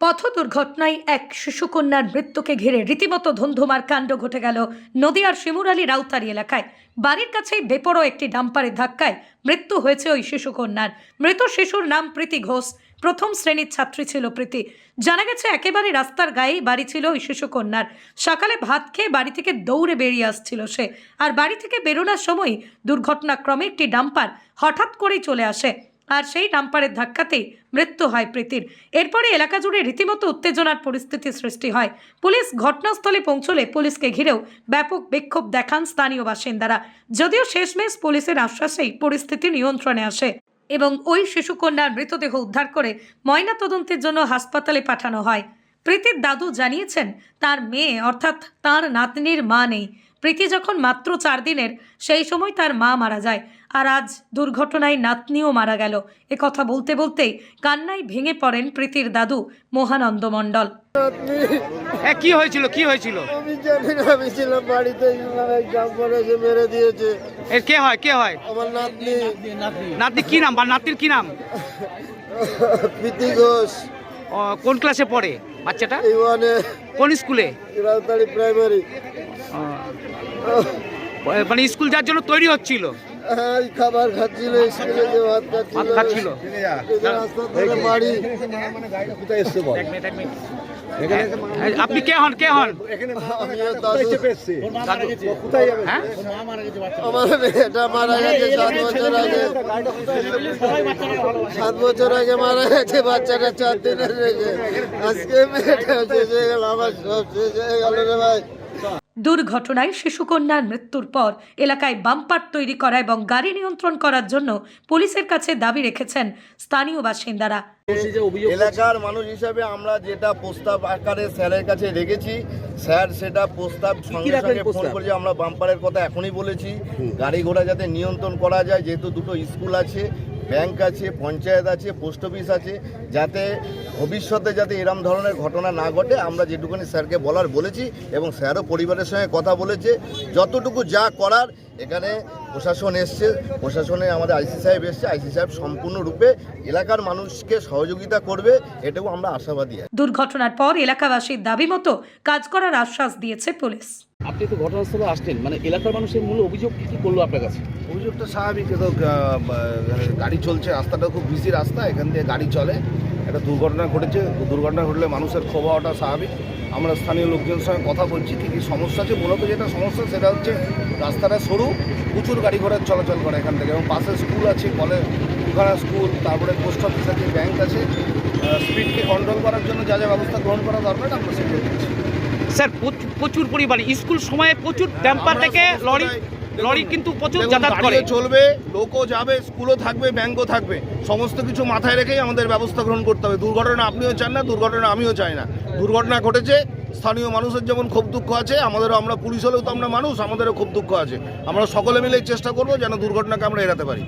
পথ দুর্ঘটনায় এক শিশুকন্যার মৃত্যুকে ঘিরে রীতিমতো ধুন্ধুমার কাণ্ড ঘটে গেল নদিয়ার শিমুরালী রাউতারি এলাকায়। বাড়ির কাছে বেপরো একটি ডাম্পারের ধাক্কায় মৃত্যু হয়েছে ওই শিশুকন্যার। মৃত শিশুর নাম প্রীতি ঘোষ। প্রথম শ্রেণির ছাত্রী ছিল প্রীতি। জানা গেছে, একেবারে রাস্তার গায়েই বাড়ি ছিল ওই শিশুকন্যার। সকালে ভাত খেয়ে বাড়ি থেকে দৌড়ে বেরিয়ে আসছিল সে। আর বাড়ি থেকে বেরোনোর সময় দুর্ঘটনাক্রমে একটি ডাম্পার হঠাৎ করেই চলে আসে। আর সেই ডাম্পারের ধাক্কাতেই মৃত্যু হয় প্রীতির। এরপরে এলাকা জুড়ে রীতিমতো উত্তেজনার পরিস্থিতি সৃষ্টি হয়। পুলিশ ঘটনাস্থলে পৌঁছলে পুলিশকে ঘিরেও ব্যাপক বিক্ষোভ দেখান স্থানীয় বাসিন্দারা। যদিও শেষমেশ পুলিশের আশ্বাসেই পরিস্থিতি নিয়ন্ত্রণে আসে। এবং ওই শিশুকন্যার মৃতদেহ উদ্ধার করে ময়না তদন্তের জন্য হাসপাতালে পাঠানো হয়। প্রীতির দাদু জানিয়েছেন, তার মেয়ে, অর্থাৎ তার নাতনির মা নেই। প্রীতি যখন মাত্র চার দিনের সেই সময় তার মা মারা যায় আর আজ দুর্ঘটনায় নাতনিও মারা গেল। এ কথা বলতে বলতেই কান্নায় ভেঙে পড়েন প্রীতির দাদু মহানন্দ মণ্ডল। হ্যাঁ কি হয়েছিল কি হয়েছিল? আমি জানি না আমি ছিলাম বাড়িতে জাম্পার এসে মেরে দিয়েছে। এর কে হয় কে হয়? আমার নাতনি। নাতনি। কি নাম? বা নাতির কি নাম? প্রীতি ঘোষ। কোন ক্লাসে পড়ে বাচ্চাটা? কোন স্কুলে? রাজধানী প্রাইমারি। মানে স্কুল যাওয়ার জন্য তৈরি হচ্ছিল। এই খাবার খাচ্ছিল স্কুলে যে ভাত ভাত খাচ্ছিল। খাচ্ছিল এই যে রাস্তা ধরে বাড়ি। মিনিট। হ্যাঁ, আপনি কে হন কে হন। হ্যাঁ? আমার মেয়েটা মারা গেছে সাত বছর আগে। সাত বছর আগে মারা গেছে বাচ্চাটা চার দিনের রেখে আজকে মেয়েটা শেষ হয়ে গেল আমার সব শেষ হয়ে গেল রে ভাই। দুর্ঘটনায় শিশুকন্যার মৃত্যুর পর এলাকায় বাম্পার তৈরি করা এবং গাড়ি নিয়ন্ত্রণ করার জন্য পুলিশের কাছে দাবি রেখেছেন স্থানীয় বাসিন্দারা। এলাকার মানুষ হিসাবে আমরা যেটা প্রস্তাব আকারে স্যারের কাছে রেখেছি স্যার সেটা প্রস্তাব সঙ্গে সঙ্গে ফোন করেছি আমরা বাম্পারের কথা এখনই বলেছি। গাড়ি ঘোড়া যাতে নিয়ন্ত্রণ করা যায় যেহেতু দুটো স্কুল আছে ব্যাংক আছে, পঞ্চায়েত আছে, পোস্ট অফিস আছে, যাতে ভবিষ্যতে যাতে এরম ধরনের ঘটনা না ঘটে, আমরা যেটুকুনি স্যারকে বলার বলেছি এবং স্যারও পরিবারের সঙ্গে কথা বলেছে, যতটুকু যা করার এখানে প্রশাসন এসছে প্রশাসনে আমাদের আইসি সাহেব এসছে আইসি সাহেব সম্পূর্ণরূপে এলাকার মানুষকে সহযোগিতা করবে এটাও আমরা আশাবাদী। আছি দুর্ঘটনার পর এলাকাবাসীর দাবি মতো কাজ করার আশ্বাস দিয়েছে পুলিশ। আপনি তো ঘটনাস্থলে আসলেন মানে এলাকার মানুষের মূল অভিযোগ কি কি করল আপনার কাছে? অভিযোগটা স্বাভাবিক তো গা- গাড়ি চলছে রাস্তাটা খুব বিজি রাস্তা এখান দিয়ে গাড়ি চলে। একটা দুর্ঘটনা ঘটেছে। দুর্ঘটনা ঘটলে মানুষের ক্ষোভ হওয়াটা স্বাভাবিক। আমরা স্থানীয় লোকজনের সঙ্গে কথা বলছি কী কী সমস্যা আছে? মূলত যেটা সমস্যা সেটা হচ্ছে রাস্তাটা সরু প্রচুর গাড়ি ঘোড়ার চলাচল করে এখান থেকে এবং পাশে স্কুল আছে কলেজ দুখানা স্কুল তারপরে পোস্ট অফিস আছে ব্যাংক আছে। স্পিডকে কন্ট্রোল করার জন্য যা যা ব্যবস্থা গ্রহণ করা দরকার আমরা সেগুলো স্যার প্রচুর- পরিমাণে স্কুল সময়ে প্রচুর ড্যাম্পার থেকে লরি লরি কিন্তু প্রচুর যাতায়াত করে। চলবে লোকও যাবে স্কুলও থাকবে ব্যাংকও থাকবে। সমস্ত কিছু মাথায় রেখেই আমাদের ব্যবস্থা গ্রহণ করতে হবে। দুর্ঘটনা আপনিও চান না দুর্ঘটনা আমিও চাই না। দুর্ঘটনা ঘটেছে স্থানীয় মানুষের যেমন খুব দুঃখ আছে আমাদেরও আমরা পুলিশ হলেও তো আমরা মানুষ আমাদেরও খুব দুঃখ আছে। আমরা সকলে মিলেই চেষ্টা করব যেন দুর্ঘটনাকে আমরা এড়াতে পারি।